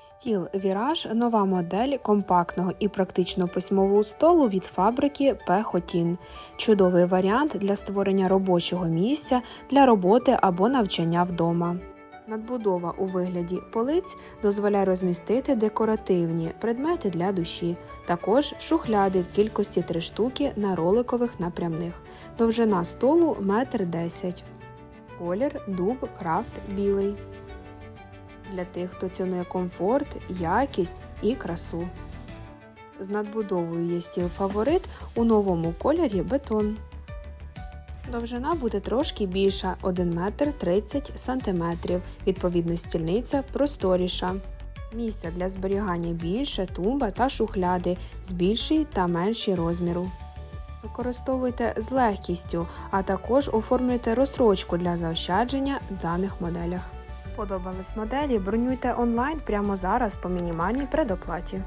Стіл Віраж нова модель компактного і практичного письмового столу від фабрики Пехотін. Чудовий варіант для створення робочого місця для роботи або навчання вдома. Надбудова у вигляді полиць дозволяє розмістити декоративні предмети для душі, також шухляди в кількості 3 штуки на роликових напрямних. Довжина столу 1,10 м. Колір дуб крафт білий. Для тих, хто цінує комфорт, якість і красу. З надбудовою є стіл фаворит у новому кольорі бетон. Довжина буде трошки більша 1 метр 30 сантиметрів. Відповідно, стільниця просторіша. Місця для зберігання більше, тумба та шухляди з більший та менший розміру. Використовуйте з легкістю, а також оформлюйте розстрочку для заощадження в даних моделях. Сподобались моделі? Бронюйте онлайн прямо зараз по мінімальній предоплаті.